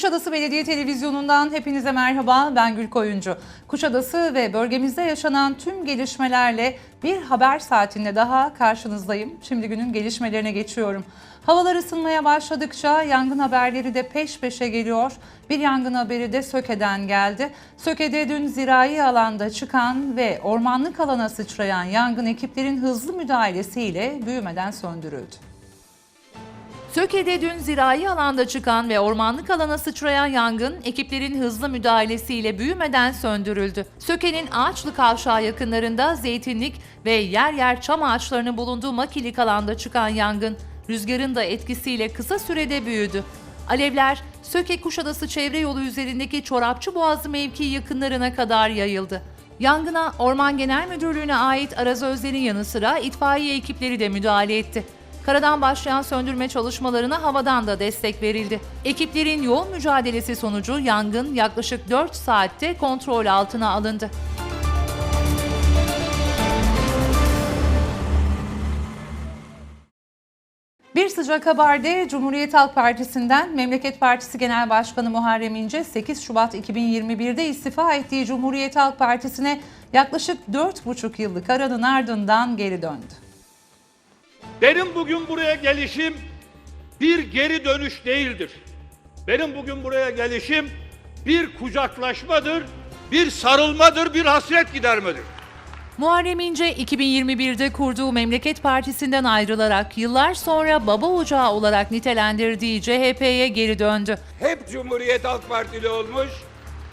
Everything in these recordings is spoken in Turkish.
Kuşadası Belediye Televizyonu'ndan hepinize merhaba. Ben Gül Koyuncu. Kuşadası ve bölgemizde yaşanan tüm gelişmelerle bir haber saatinde daha karşınızdayım. Şimdi günün gelişmelerine geçiyorum. Havalar ısınmaya başladıkça yangın haberleri de peş peşe geliyor. Bir yangın haberi de Söke'den geldi. Söke'de dün zirai alanda çıkan ve ormanlık alana sıçrayan yangın ekiplerin hızlı müdahalesiyle büyümeden söndürüldü. Söke'de dün zirai alanda çıkan ve ormanlık alana sıçrayan yangın ekiplerin hızlı müdahalesiyle büyümeden söndürüldü. Söke'nin Ağaçlı Kavşağı yakınlarında zeytinlik ve yer yer çam ağaçlarının bulunduğu makilik alanda çıkan yangın rüzgarın da etkisiyle kısa sürede büyüdü. Alevler Söke Kuşadası çevre yolu üzerindeki Çorapçı Boğazı mevkii yakınlarına kadar yayıldı. Yangına Orman Genel Müdürlüğü'ne ait arazözlerin yanı sıra itfaiye ekipleri de müdahale etti. Karadan başlayan söndürme çalışmalarına havadan da destek verildi. Ekiplerin yoğun mücadelesi sonucu yangın yaklaşık 4 saatte kontrol altına alındı. Bir sıcak haberde Cumhuriyet Halk Partisi'nden Memleket Partisi Genel Başkanı Muharrem İnce 8 Şubat 2021'de istifa ettiği Cumhuriyet Halk Partisi'ne yaklaşık 4,5 yıllık aranın ardından geri döndü. Benim bugün buraya gelişim bir geri dönüş değildir. Benim bugün buraya gelişim bir kucaklaşmadır, bir sarılmadır, bir hasret gidermedir. Muharrem İnce 2021'de kurduğu Memleket Partisi'nden ayrılarak yıllar sonra baba ocağı olarak nitelendirdiği CHP'ye geri döndü. hep Cumhuriyet Halk Partili olmuş.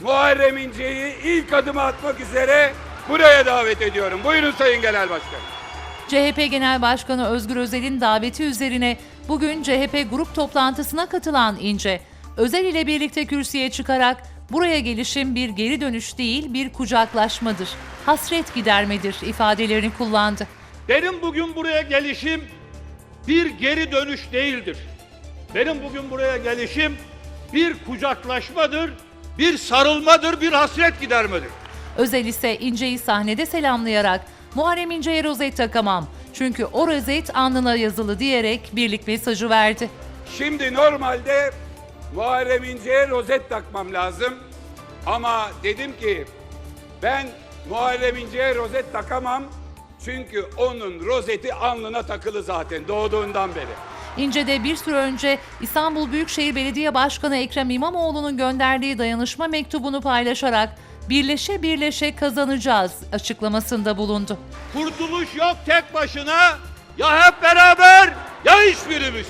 Muharrem İnce'yi ilk adımı atmak üzere buraya davet ediyorum. Buyurun Sayın Genel Başkanım. CHP Genel Başkanı Özgür Özel'in daveti üzerine bugün CHP grup toplantısına katılan İnce, Özel ile birlikte kürsüye çıkarak buraya gelişim bir geri dönüş değil bir kucaklaşmadır, hasret gidermedir ifadelerini kullandı. Benim bugün buraya gelişim bir geri dönüş değildir. Benim bugün buraya gelişim bir kucaklaşmadır, bir sarılmadır, bir hasret gidermedir. Özel ise İnce'yi sahnede selamlayarak Muharrem İnce'ye rozet takamam çünkü o rozet alnına yazılı diyerek birlik mesajı verdi. Şimdi normalde Muharrem İnce'ye rozet takmam lazım. Ama dedim ki ben Muharrem İnce'ye rozet takamam. Çünkü onun rozeti alnına takılı zaten doğduğundan beri. İnce'de bir süre önce İstanbul Büyükşehir Belediye Başkanı Ekrem İmamoğlu'nun gönderdiği dayanışma mektubunu paylaşarak birleşe birleşe kazanacağız açıklamasında bulundu. Kurtuluş yok tek başına, ya hep beraber ya hiçbirimiz.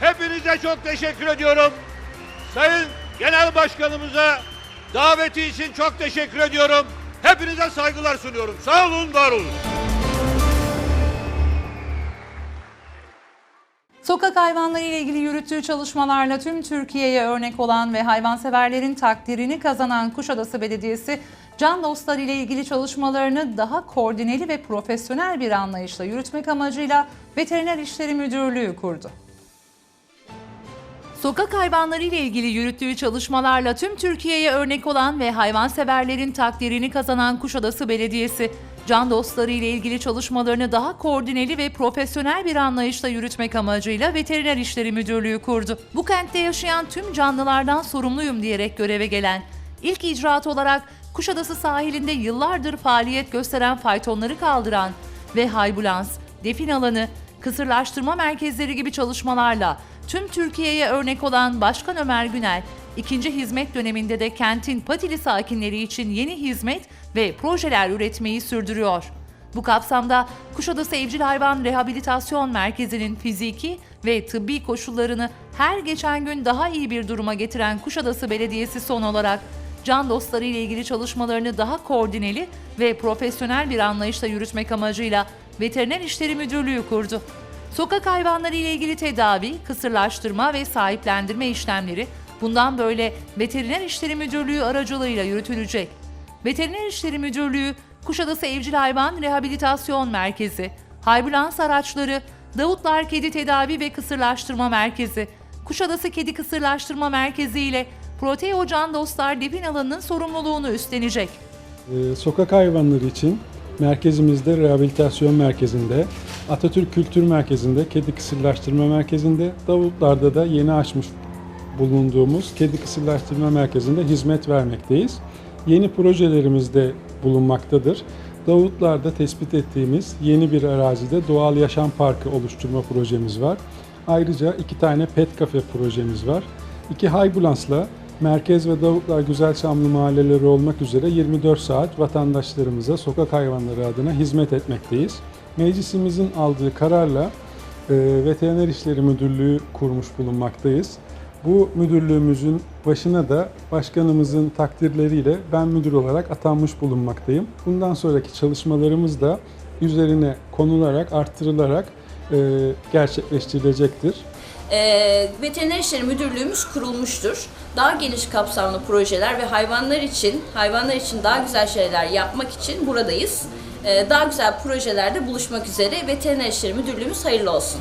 Hepinize çok teşekkür ediyorum. Sayın Genel Başkanımıza daveti için çok teşekkür ediyorum. Hepinize saygılar sunuyorum. Sağ olun, var olun. Sokak hayvanları ile ilgili yürüttüğü çalışmalarla tüm Türkiye'ye örnek olan ve hayvanseverlerin takdirini kazanan Kuşadası Belediyesi, can dostları ile ilgili çalışmalarını daha koordineli ve profesyonel bir anlayışla yürütmek amacıyla Veteriner İşleri Müdürlüğü kurdu. Sokak hayvanları ile ilgili yürüttüğü çalışmalarla tüm Türkiye'ye örnek olan ve hayvanseverlerin takdirini kazanan Kuşadası Belediyesi, can dostları ile ilgili çalışmalarını daha koordineli ve profesyonel bir anlayışla yürütmek amacıyla Veteriner İşleri Müdürlüğü kurdu. Bu kentte yaşayan tüm canlılardan sorumluyum diyerek göreve gelen, ilk icraat olarak Kuşadası sahilinde yıllardır faaliyet gösteren faytonları kaldıran ve haybulans, defin alanı, kısırlaştırma merkezleri gibi çalışmalarla tüm Türkiye'ye örnek olan Başkan Ömer Günel, ikinci hizmet döneminde de kentin Patili sakinleri için yeni hizmet ve projeler üretmeyi sürdürüyor. Bu kapsamda Kuşadası Evcil Hayvan Rehabilitasyon Merkezi'nin fiziki ve tıbbi koşullarını her geçen gün daha iyi bir duruma getiren Kuşadası Belediyesi son olarak can dostları ile ilgili çalışmalarını daha koordineli ve profesyonel bir anlayışla yürütmek amacıyla Veteriner İşleri Müdürlüğü kurdu. Sokak hayvanları ile ilgili tedavi, kısırlaştırma ve sahiplendirme işlemleri bundan böyle Veteriner İşleri Müdürlüğü aracılığıyla yürütülecek. Veteriner İşleri Müdürlüğü, Kuşadası Evcil Hayvan Rehabilitasyon Merkezi, Haybulans Araçları, Davutlar Kedi Tedavi ve Kısırlaştırma Merkezi, Kuşadası Kedi Kısırlaştırma Merkezi ile Proteo Can Dostlar Defin Alanı'nın sorumluluğunu üstlenecek. Ee, Sokak hayvanları için merkezimizde rehabilitasyon merkezinde, Atatürk Kültür Merkezi'nde, Kedi Kısırlaştırma Merkezi'nde, Davutlar'da da yeni açmış bulunduğumuz Kedi Kısırlaştırma Merkezi'nde hizmet vermekteyiz. Yeni projelerimiz de bulunmaktadır. Davutlar'da tespit ettiğimiz yeni bir arazide doğal yaşam parkı oluşturma projemiz var. Ayrıca iki tane pet kafe projemiz var. İki Haybulans'la Merkez ve Davutlar Güzelçamlı mahalleleri olmak üzere 24 saat vatandaşlarımıza sokak hayvanları adına hizmet etmekteyiz. Meclisimizin aldığı kararla e, Veteriner İşleri Müdürlüğü kurmuş bulunmaktayız. Bu müdürlüğümüzün başına da başkanımızın takdirleriyle ben müdür olarak atanmış bulunmaktayım. Bundan sonraki çalışmalarımız da üzerine konularak, arttırılarak e, gerçekleştirilecektir. Ee, Veteriner İşleri Müdürlüğümüz kurulmuştur. Daha geniş kapsamlı projeler ve hayvanlar için, hayvanlar için daha güzel şeyler yapmak için buradayız. Ee, daha güzel projelerde buluşmak üzere Veteriner İşleri Müdürlüğümüz hayırlı olsun.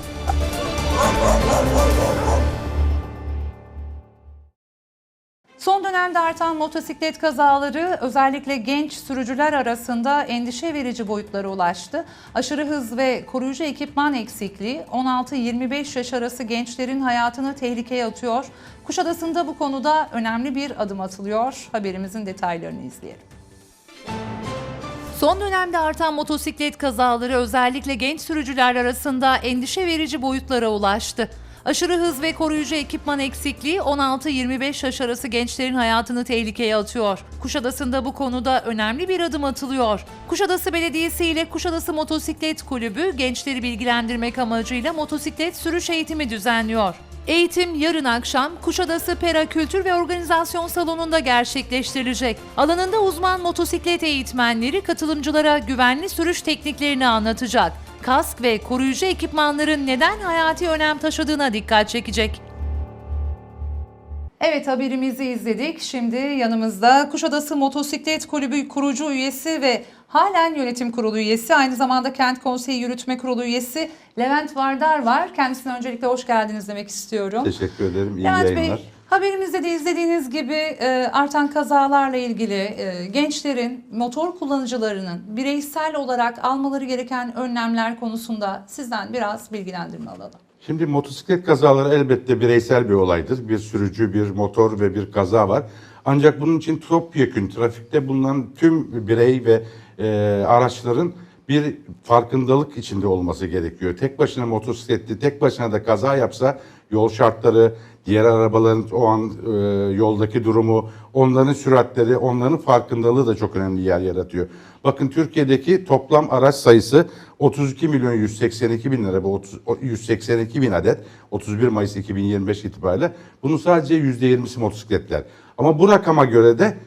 Son dönemde artan motosiklet kazaları özellikle genç sürücüler arasında endişe verici boyutlara ulaştı. Aşırı hız ve koruyucu ekipman eksikliği 16-25 yaş arası gençlerin hayatını tehlikeye atıyor. Kuşadası'nda bu konuda önemli bir adım atılıyor. Haberimizin detaylarını izleyelim. Son dönemde artan motosiklet kazaları özellikle genç sürücüler arasında endişe verici boyutlara ulaştı. Aşırı hız ve koruyucu ekipman eksikliği 16-25 yaş arası gençlerin hayatını tehlikeye atıyor. Kuşadası'nda bu konuda önemli bir adım atılıyor. Kuşadası Belediyesi ile Kuşadası Motosiklet Kulübü gençleri bilgilendirmek amacıyla motosiklet sürüş eğitimi düzenliyor. Eğitim yarın akşam Kuşadası Pera Kültür ve Organizasyon Salonu'nda gerçekleştirilecek. Alanında uzman motosiklet eğitmenleri katılımcılara güvenli sürüş tekniklerini anlatacak. Kask ve koruyucu ekipmanların neden hayati önem taşıdığına dikkat çekecek. Evet haberimizi izledik. Şimdi yanımızda Kuşadası Motosiklet Kulübü kurucu üyesi ve halen yönetim kurulu üyesi aynı zamanda Kent Konseyi Yürütme Kurulu üyesi Levent Vardar var. Kendisine öncelikle hoş geldiniz demek istiyorum. Teşekkür ederim. İyi Levent yayınlar. Bey, haberimizde de izlediğiniz gibi e, artan kazalarla ilgili e, gençlerin, motor kullanıcılarının bireysel olarak almaları gereken önlemler konusunda sizden biraz bilgilendirme alalım. Şimdi motosiklet kazaları elbette bireysel bir olaydır. Bir sürücü, bir motor ve bir kaza var. Ancak bunun için topyekün trafikte bulunan tüm birey ve e, araçların bir farkındalık içinde olması gerekiyor. Tek başına motosikletli, tek başına da kaza yapsa yol şartları, diğer arabaların o an e, yoldaki durumu, onların süratleri, onların farkındalığı da çok önemli yer yaratıyor. Bakın Türkiye'deki toplam araç sayısı 32 milyon 182 bin lira, bu 30 o 182 bin adet 31 Mayıs 2025 itibariyle. Bunun sadece %20'si motosikletler. Ama bu rakama göre de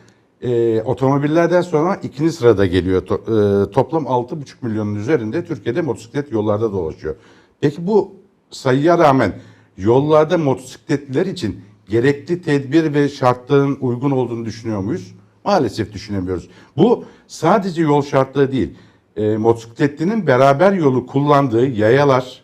e, otomobillerden sonra ikinci sırada geliyor. To, e, toplam 6,5 milyonun üzerinde Türkiye'de motosiklet yollarda dolaşıyor. Peki bu sayıya rağmen yollarda motosikletliler için gerekli tedbir ve şartların uygun olduğunu düşünüyor muyuz? Maalesef düşünemiyoruz. Bu sadece yol şartları değil. E, motosikletlinin beraber yolu kullandığı yayalar,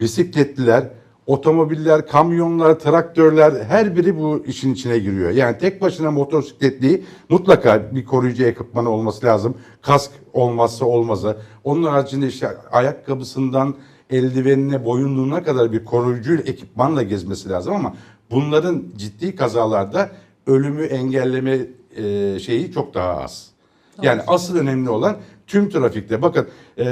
bisikletliler, otomobiller, kamyonlar, traktörler her biri bu işin içine giriyor. Yani tek başına motosikletli mutlaka bir koruyucu ekipmanı olması lazım. Kask olmazsa olmazı. Onun haricinde işte ayakkabısından eldivenine, boyunluğuna kadar bir koruyucu ekipmanla gezmesi lazım ama bunların ciddi kazalarda ölümü engelleme e, şeyi çok daha az. Yani asıl önemli olan tüm trafikte bakın e,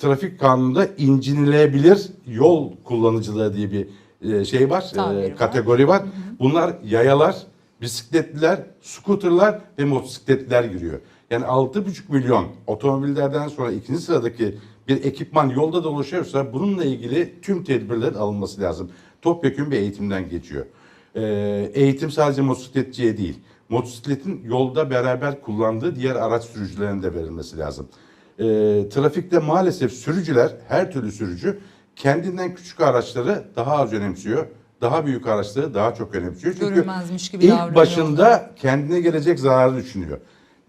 trafik kanununda incinilebilir yol kullanıcılığı diye bir e, şey var, e, var. kategori var. Bunlar yayalar, bisikletliler, skuterlar ve motosikletliler giriyor. Yani 6,5 milyon otomobillerden sonra ikinci sıradaki bir ekipman yolda dolaşıyorsa bununla ilgili tüm tedbirler alınması lazım. Topyekun bir eğitimden geçiyor. E, eğitim sadece motosikletçiye değil, motosikletin yolda beraber kullandığı diğer araç sürücülerine de verilmesi lazım. E, trafikte maalesef sürücüler, her türlü sürücü kendinden küçük araçları daha az önemsiyor. Daha büyük araçları daha çok önemsiyor. Çünkü gibi ilk başında kendine gelecek zararı düşünüyor.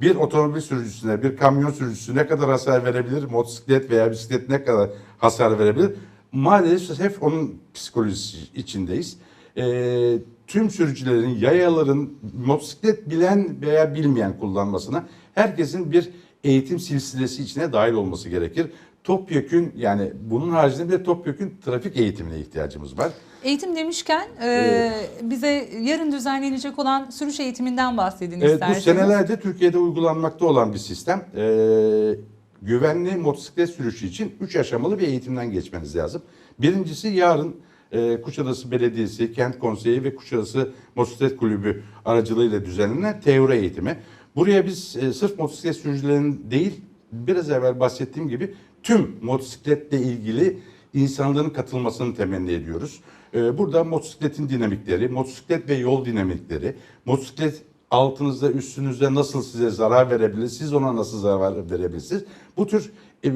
Bir otomobil sürücüsüne, bir kamyon sürücüsü ne kadar hasar verebilir, motosiklet veya bisiklet ne kadar hasar verebilir? Maalesef hep onun psikolojisi içindeyiz. Ee, tüm sürücülerin, yayaların, motosiklet bilen veya bilmeyen kullanmasına herkesin bir eğitim silsilesi içine dahil olması gerekir. Topyekün yani bunun haricinde bir de topyekün trafik eğitimine ihtiyacımız var. Eğitim demişken e, bize yarın düzenlenecek olan sürüş eğitiminden bahsedin Evet, bu isterseniz. senelerde Türkiye'de uygulanmakta olan bir sistem. Ee, güvenli motosiklet sürüşü için 3 aşamalı bir eğitimden geçmeniz lazım. Birincisi yarın e, Kuşadası Belediyesi, Kent Konseyi ve Kuşadası Motosiklet Kulübü aracılığıyla düzenlenen teori eğitimi. Buraya biz e, sırf motosiklet sürücülerinin değil, biraz evvel bahsettiğim gibi tüm motosikletle ilgili insanların katılmasını temenni ediyoruz. Ee, burada motosikletin dinamikleri, motosiklet ve yol dinamikleri, motosiklet altınızda üstünüzde nasıl size zarar verebilir, siz ona nasıl zarar verebilirsiniz? Bu tür e,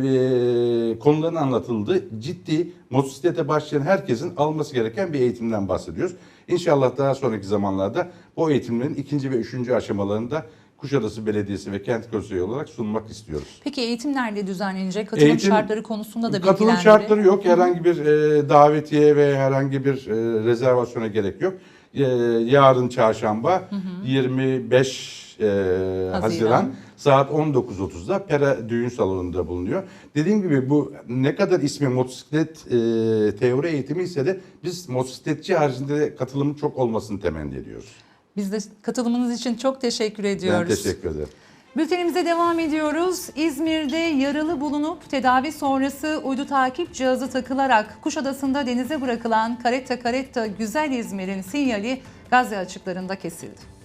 konuların anlatıldığı ciddi motosiklete başlayan herkesin alması gereken bir eğitimden bahsediyoruz. İnşallah daha sonraki zamanlarda bu eğitimlerin ikinci ve üçüncü aşamalarında Kuşadası Belediyesi ve Kent Konseyi olarak sunmak istiyoruz. Peki eğitim nerede düzenlenecek? Katılım Eğitim- şartları konusunda da Katılım bilgilendirin. şartları yok. Herhangi bir e, davetiye ve herhangi bir e, rezervasyona gerek yok. E, yarın çarşamba 25 e, Haziran. saat 19.30'da Pera Düğün Salonu'nda bulunuyor. Dediğim gibi bu ne kadar ismi motosiklet e, teori eğitimi ise de biz motosikletçi haricinde de katılımın çok olmasını temenni ediyoruz. Biz de katılımınız için çok teşekkür ediyoruz. Ben teşekkür ederim. Bültenimize devam ediyoruz. İzmir'de yaralı bulunup tedavi sonrası uydu takip cihazı takılarak Kuşadası'nda denize bırakılan Karetta Karetta Güzel İzmir'in sinyali Gazze açıklarında kesildi.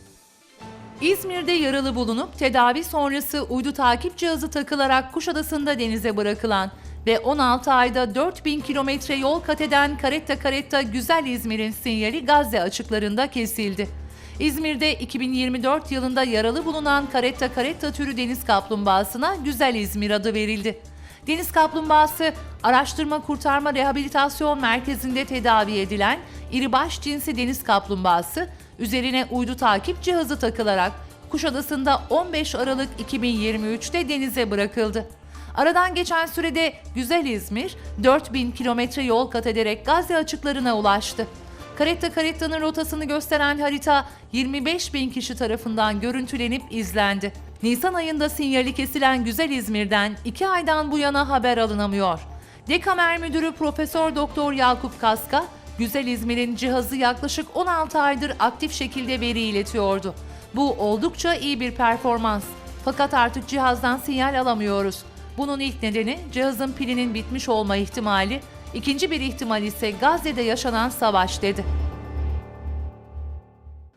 İzmir'de yaralı bulunup tedavi sonrası uydu takip cihazı takılarak Kuşadası'nda denize bırakılan ve 16 ayda 4000 kilometre yol kat eden Karetta Karetta Güzel İzmir'in sinyali Gazze açıklarında kesildi. İzmir'de 2024 yılında yaralı bulunan Karetta Karetta türü deniz kaplumbağasına Güzel İzmir adı verildi. Deniz kaplumbağası Araştırma Kurtarma Rehabilitasyon Merkezi'nde tedavi edilen iribaş cinsi deniz kaplumbağası üzerine uydu takip cihazı takılarak Kuşadası'nda 15 Aralık 2023'te denize bırakıldı. Aradan geçen sürede Güzel İzmir 4000 kilometre yol kat ederek Gazze açıklarına ulaştı. Karetta Karetta'nın rotasını gösteren harita 25 bin kişi tarafından görüntülenip izlendi. Nisan ayında sinyali kesilen Güzel İzmir'den 2 aydan bu yana haber alınamıyor. Dekamer Müdürü Profesör Doktor Yakup Kaska, Güzel İzmir'in cihazı yaklaşık 16 aydır aktif şekilde veri iletiyordu. Bu oldukça iyi bir performans. Fakat artık cihazdan sinyal alamıyoruz. Bunun ilk nedeni cihazın pilinin bitmiş olma ihtimali, ikinci bir ihtimal ise Gazze'de yaşanan savaş dedi.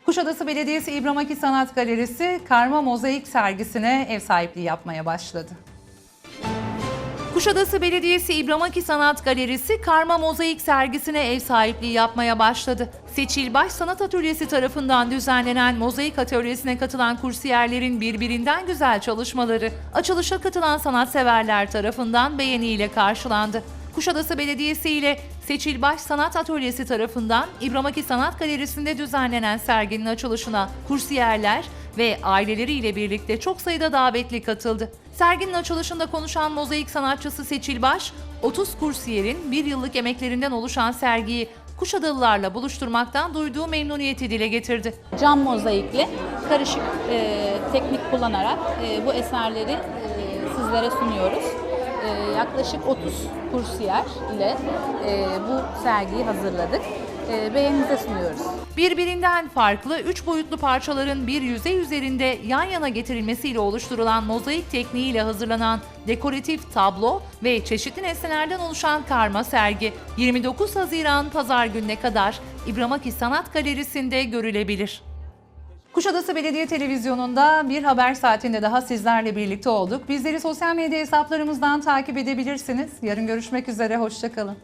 Kuşadası Belediyesi İbrahim Aki Sanat Galerisi karma mozaik sergisine ev sahipliği yapmaya başladı. Kuşadası Belediyesi İbrahim Aki Sanat Galerisi karma mozaik sergisine ev sahipliği yapmaya başladı. Seçil Baş Sanat Atölyesi tarafından düzenlenen mozaik atölyesine katılan kursiyerlerin birbirinden güzel çalışmaları açılışa katılan sanatseverler tarafından beğeniyle karşılandı. Kuşadası Belediyesi ile Seçilbaş Sanat Atölyesi tarafından İbrahim Aki Sanat Galerisi'nde düzenlenen serginin açılışına kursiyerler ve aileleriyle birlikte çok sayıda davetli katıldı. Serginin açılışında konuşan mozaik sanatçısı Seçilbaş, 30 kursiyerin bir yıllık emeklerinden oluşan sergiyi Kuşadalılarla buluşturmaktan duyduğu memnuniyeti dile getirdi. cam mozaikli karışık e, teknik kullanarak e, bu eserleri e, sizlere sunuyoruz. Yaklaşık 30 kursiyer ile e, bu sergiyi hazırladık. E, beğeninize sunuyoruz. Birbirinden farklı üç boyutlu parçaların bir yüzey üzerinde yan yana getirilmesiyle oluşturulan mozaik tekniğiyle hazırlanan dekoratif tablo ve çeşitli nesnelerden oluşan karma sergi 29 Haziran Pazar gününe kadar İbramaki Sanat Galerisi'nde görülebilir. Kuşadası Belediye Televizyonu'nda bir haber saatinde daha sizlerle birlikte olduk. Bizleri sosyal medya hesaplarımızdan takip edebilirsiniz. Yarın görüşmek üzere, hoşçakalın.